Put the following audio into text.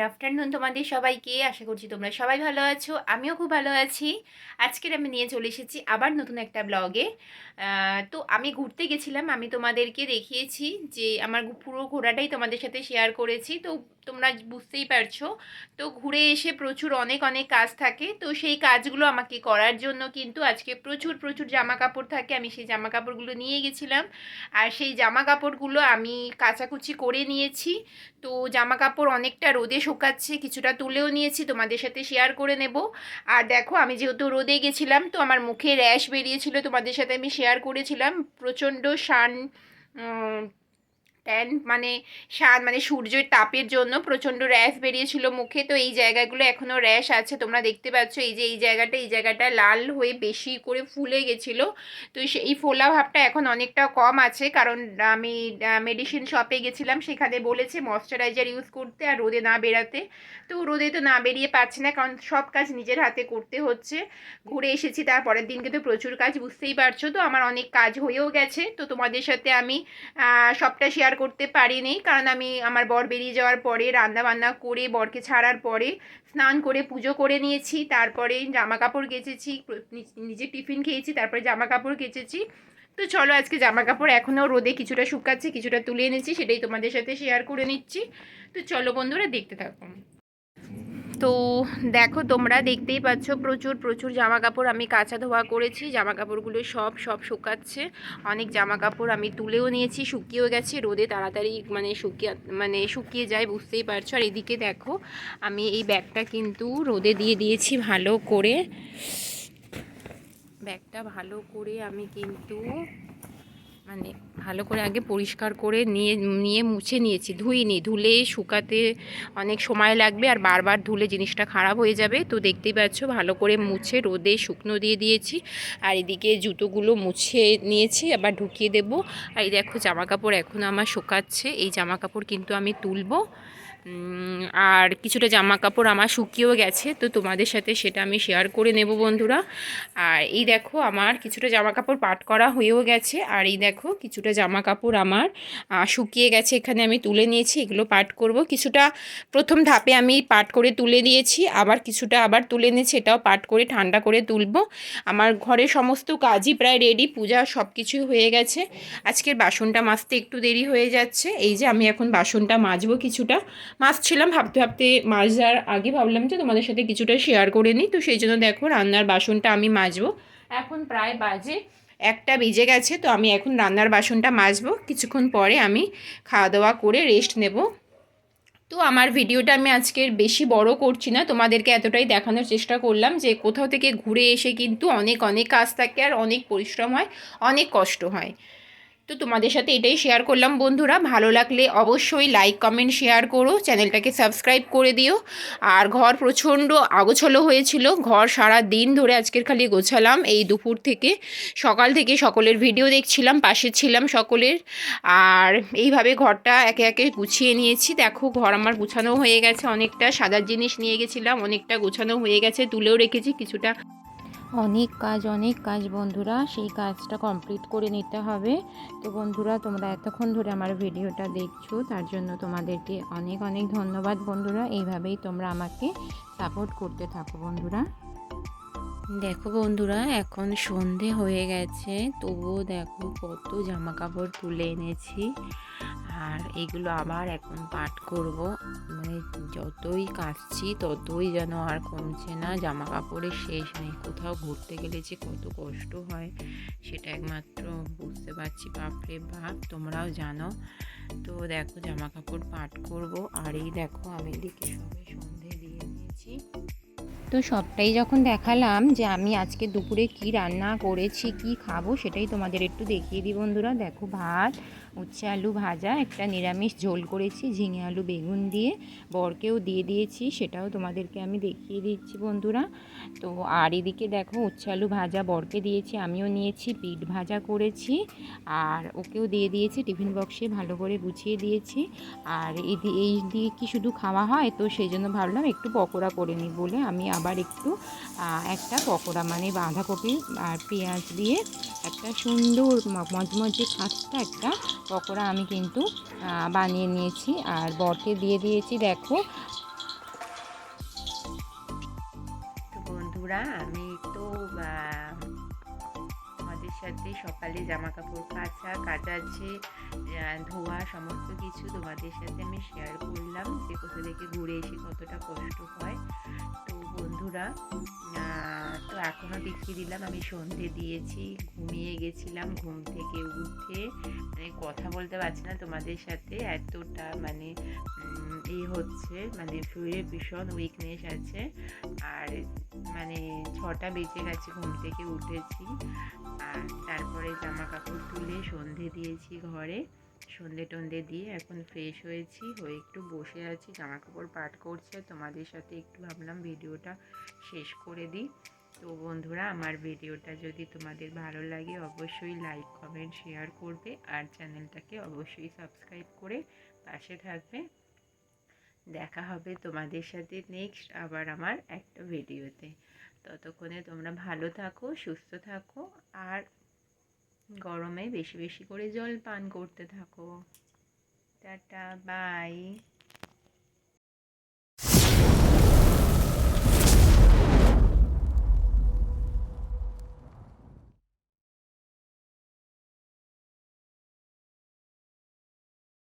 Good afternoon তোমাদের সবাইকে। আশা করছি তোমরা সবাই ভালো আছো। আমিও খুব ভালো আছি। আজকের আমি নিয়ে চলে এসেছি আবার নতুন একটা ব্লগে তো আমি ঘুরতে গেছিলাম। আমি তোমাদেরকে দেখিয়েছি যে আমার পুরো ঘোরাটাই তোমাদের সাথে শেয়ার করেছি। তো তোমরা বুঝতেই পারছ। তো ঘুরে এসে প্রচুর অনেক অনেক কাজ থাকে। তো সেই কাজগুলো আমাকে করার জন্য কিন্তু আজকে প্রচুর প্রচুর জামা কাপড় থাকে। আমি সেই জামা কাপড়গুলো নিয়ে গেছিলাম। আর সেই জামা কাপড়গুলো আমি কাচাকুচি করে নিয়েছি। তো জামা কাপড় অনেকটা রোদে শুকাচ্ছে কিছুটা তুলেও নিয়েছি, তোমাদের সাথে শেয়ার করে নেব। আর দেখো, আমি যেহেতু রোদে গেছিলাম, তো আমার মুখে র্যাশ বেরিয়েছিল, তোমাদের সাথে আমি শেয়ার করেছিলাম। প্রচণ্ড শান ট্যান মানে শান মানে সূর্যের তাপের জন্য প্রচণ্ড র্যাশ বেরিয়েছিল মুখে। তো এই জায়গাগুলো এখনও র্যাশ আছে। তোমরা দেখতে পাচ্ছ এই যে এই জায়গাটা এই জায়গাটা লাল হয়ে বেশি করে ফুলে গেছিল। তো সেই ফোলা ভাবটা এখন অনেকটা কম আছে। কারণ আমি মেডিসিন শপে গেছিলাম। সেখানে বলেছে ময়শ্চারাইজার ইউজ করতে আর রোদে না বেরাতে তো রোদে তো না বেরিয়ে পাচ্ছি না কারণ সব কাজ নিজের হাতে করতে হচ্ছে। ঘুরে এসেছি তার পরের দিনকে তো প্রচুর কাজ, বুঝতেই পারছ। তো আমার অনেক কাজ হয়েও গেছে। তো তোমাদের সাথে আমি সবটা শেয়ার করতে পারিনি। কারণ আমি আমার বর বেরিয়ে যাওয়ার পরে রান্না বান্না করে, বরকে ছাড়ার পরে স্নান করে, পুজো করে নিয়েছি। তারপরে জামা কাপড় কেচেছি নিজে টিফিন খেয়েছি, তারপরে জামা কাপড় কেচেছি তো চলো আজকে জামা কাপড় এখনও রোদে কিছুটা শুকাচ্ছে, কিছুটা তুলে এনেছি, সেটাই তোমাদের সাথে শেয়ার করে নিচ্ছি। তো চলো বন্ধুরা, দেখতে থাকো। তো দেখো তোমরা দেখতেই পাচ্ছ প্রচুর প্রচুর জামা কাপড় আমি কাঁচা ধোয়া করেছি। জামা কাপড়গুলো সব সব শুকাচ্ছে। অনেক জামা কাপড় আমি তুলেও নিয়েছি, শুকিয়েও গেছে। রোদে তাড়াতাড়ি মানে শুকিয়ে মানে শুকিয়ে যায়, বুঝতেই পারছ। আর এদিকে দেখো, আমি এই ব্যাগটা কিন্তু রোদে দিয়ে দিয়েছি ভালো করে। ব্যাগটা ভালো করে আমি কিন্তু মানে ভালো করে আগে পরিষ্কার করে নিয়ে নিয়ে মুছে নিয়েছি ধুইনি ধুলে শুকাতে অনেক সময় লাগবে আর বারবার ধুলে জিনিসটা খারাপ হয়ে যাবে। তো দেখতেই পাচ্ছ ভালো করে মুছে রোদে শুকনো দিয়ে দিয়েছি আর এদিকে জুতোগুলো মুছে নিয়েছি, আবার ঢুকিয়ে দেবো। আর এই দেখো জামা কাপড় এখন আমার শুকাচ্ছে, এই জামা কাপড় কিন্তু আমি তুলবো। আর কিছুটা জামা কাপড় আমার শুকিয়েও গেছে, তো তোমাদের সাথে সেটা আমি শেয়ার করে নেব বন্ধুরা। আর এই দেখো আমার কিছুটা জামা কাপড় পাট করা হয়েও গেছে, আর এই দেখো কিছুটা জামা কাপড় আমার শুকিয়ে গেছে, এখানে আমি তুলে নিয়েছি, এগুলো পাট করব। কিছুটা প্রথম ধাপে আমি পাট করে তুলে দিয়েছি আবার কিছুটা আবার তুলে নিয়েছি, এটাও পাট করে ঠান্ডা করে তুলব। আমার ঘরের সমস্ত কাজই প্রায় রেডি পূজা সব কিছুই হয়ে গেছে। আজকের বাসনটা মাজতে একটু দেরি হয়ে যাচ্ছে, এই যে আমি এখন বাসনটা মাজবো কিছুটা। মাজছিলাম ভাবতে ভাবতে মাছ মাজার আগে ভাবলাম যে তোমাদের সাথে কিছুটা শেয়ার করে নিই। তো সেই জন্য দেখো রান্নার বাসনটা আমি মাজবো। এখন প্রায় বাজে একটা বেজে গেছে, তো আমি এখন রান্নার বাসনটা মাজবো। কিছুক্ষণ পরে আমি খাওয়া দাওয়া করে রেস্ট নেব। তো আমার ভিডিওটা আমি আজকের বেশি বড় করছি না, তোমাদেরকে এতটাই দেখানোর চেষ্টা করলাম যে কোথাও থেকে ঘুরে এসে কিন্তু অনেক অনেক কাজ থাকে আর অনেক পরিশ্রম হয়, অনেক কষ্ট হয়। তো তোমাদের সাথে এটাই শেয়ার করলাম, বন্ধুরা। ভালো লাগলে অবশ্যই লাইক কমেন্ট শেয়ার করো। চ্যানেলটাকে সাবস্ক্রাইব করে দিও। আর ঘর প্রচণ্ড আগোছলো হয়েছিল। ঘর সারা দিন ধরে আজকের খালি গোছালাম এই দুপুর থেকে। সকাল থেকে সকলের ভিডিও দেখছিলাম, পাশে ছিলাম সকলের। আর এইভাবে ঘরটা একে একে গুছিয়ে নিয়েছি। দেখো, ঘর আমার গুছানো হয়ে গেছে অনেকটা। সাদার জিনিস নিয়ে গেছিলাম, অনেকটা গোছানো হয়ে গেছে। তুলেও রেখেছি কিছুটা। অনেক কাজ অনেক কাজ বন্ধুরা, সেই কাজটা কমপ্লিট করে নিতে হবে। তো বন্ধুরা, তোমরা এতক্ষণ ধরে আমার ভিডিওটা দেখছ, তার জন্য তোমাদেরকে অনেক অনেক ধন্যবাদ বন্ধুরা। এইভাবেই তোমরা আমাকে সাপোর্ট করতে থাকো বন্ধুরা। দেখো বন্ধুরা, এখন সন্ধে হয়ে গেছে, তবুও দেখো কত জামা কাপড় তুলে এনেছি। আর এগুলো আবার এখন পাট করব। মানে যতই কাচছি ততই যেন আর কমছে না। জামা কাপড়ের শেষ নেই। কোথাও ঘুরতে গেলে যে কত কষ্ট হয়, সেটা একমাত্র বুঝতে পারছি। বাপরে বাপ, তোমরাও জানো। তো দেখো জামা কাপড় পাট করব। আর এই দেখো আমি এদিকে সবে সন্ধে দিয়ে নিয়েছি তো সবটাই যখন দেখালাম যে আমি আজকে দুপুরে কি রান্না করেছি, কি খাব সেটাই তোমাদের একটু দেখিয়ে দিই বন্ধুরা। দেখো ভাত, উচ্ছে আলু ভাজা, একটা নিরামিষ ঝোল করেছি, ঝিঙে আলু বেগুন দিয়ে। বরকেও দিয়ে দিয়েছি, সেটাও তোমাদেরকে আমি দেখিয়ে দিচ্ছি বন্ধুরা। তো আর এদিকে দেখো উচ্ছে আলু ভাজা বরকে দিয়েছি, আমিও নিয়েছি, পিঠ ভাজা করেছি। আর ওকেও দিয়ে দিয়েছি, টিফিন বক্সে ভালো করে গুছিয়ে দিয়েছি। আর এই দিয়ে কি শুধু খাওয়া হয়? তো সেই জন্য ভাবলাম একটু পকোড়া করে নিই বলে আমি আবার একটু একটা পকোড়া মানে বাঁধাকপি আর পেঁয়াজ দিয়ে একটা সুন্দর মজমজে খাস্তা একটা পকোড়া আমি কিন্তু বানিয়ে নিয়েছি আর বটে দিয়ে দিয়েছি, দেখো। বন্ধুরা, আমি তো সাথে সকালে জামা কাপড় কাচা কাচাচ্ছে আহ, ধোয়া সমস্ত কিছু তোমাদের সাথে আমি শেয়ার করলাম। যে কোথা থেকে ঘুরে এসে কতটা কষ্ট হয়। তো বন্ধুরা তো এখনও দেখিয়ে দিলাম আমি সন্ধে দিয়েছি ঘুমিয়ে গেছিলাম ঘুম থেকে উঠে। মানে কথা বলতে পারছি না তোমাদের সাথে এতটা মানে এ হচ্ছে মানে শরীরে ভীষণ উইকনেস আছে। আর মানে ছটা বেজে গেছে ঘুম থেকে উঠেছি। তারপরে জামা কাপড় তুলে সন্ধে দিয়েছি ঘরে। সন্ধে টন্ধে দিয়ে এখন ফ্রেশ হয়েছি, হয়ে একটু বসে আছি জামা কাপড় পাট করছে। তোমাদের সাথে একটু ভাবলাম ভিডিওটা শেষ করে দিই। তো বন্ধুরা, আমার ভিডিওটা যদি তোমাদের ভালো লাগে অবশ্যই লাইক কমেন্ট শেয়ার করবে। আর চ্যানেলটাকে অবশ্যই সাবস্ক্রাইব করে পাশে থাকবে। দেখা হবে তোমাদের সাথে নেক্সট আবার আমার একটা ভিডিওতে ততক্ষণে তোমরা ভালো থাকো, সুস্থ থাকো আর গরমে বেশি বেশি করে জল পান করতে থাকো। Tata bye